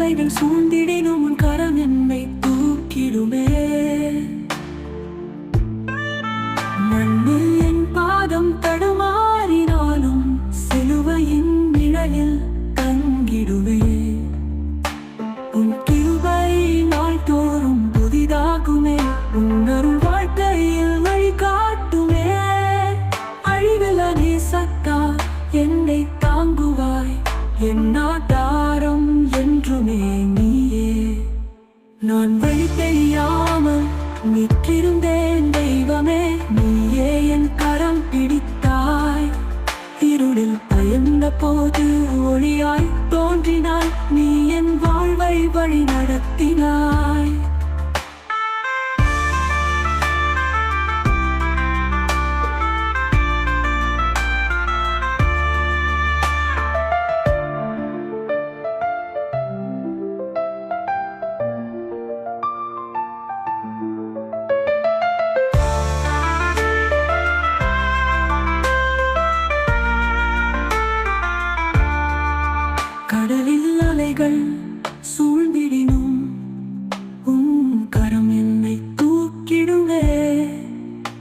அலைகள் சூழ்ந்திடினும் உன் கரம் என்னை தூக்கிடுமே. மண்ணில் என் பாதம் தடுமாறினாலும் சிலுவையின் நிழலில் தங்கிடுவே உன் கிருபை நாள் தோறும் புதிதாகுமே. உன் வாழ்க்கையில் வழிகாட்டுமே அழிவில் அதே சத்தா என்னை தாங்குவாய். என் ஆதாரம் நான் வழி தெரியாமல் நிற்றிருந்தேன் தெய்வமே நீயே என் கரம் பிடித்தாய். இருளில் பயந்த போது ஒளியாய் தோன்றினாய் நீ என் வாழ்வை வழி நடத்தினாய். அலைகள் சூழ்ந்திடினும் உன் கரம் என்னை தூக்கிடுவே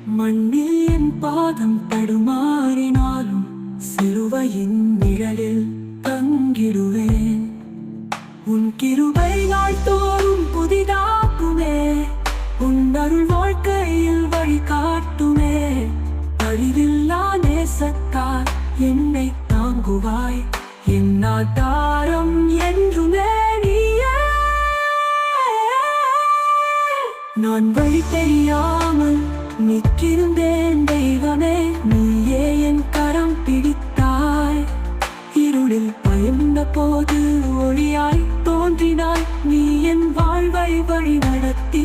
மண்ணில் என் பாதம் தடுமாறினாலும் சிறுவையின் நிழலில் தங்கிடுவேன். உன் கிருபை நாள்தோறும் புதிதாக்குமே. உன் அருள் வாழ்க்கையில் வழி காட்டுமே. அழிவில்லா நேசத்தார் என்னை தாங்குவாய். இன்னாதாரம் என்றுமே நான் வழி தெரியாமல் நிற்றிருந்தேன் தெய்வமே நீயே என் கரம் பிடித்தாய். இருளில் பயந்த போது ஒளியாய் தோன்றினாய் நீ என் வாழ்வை வழி நடத்தி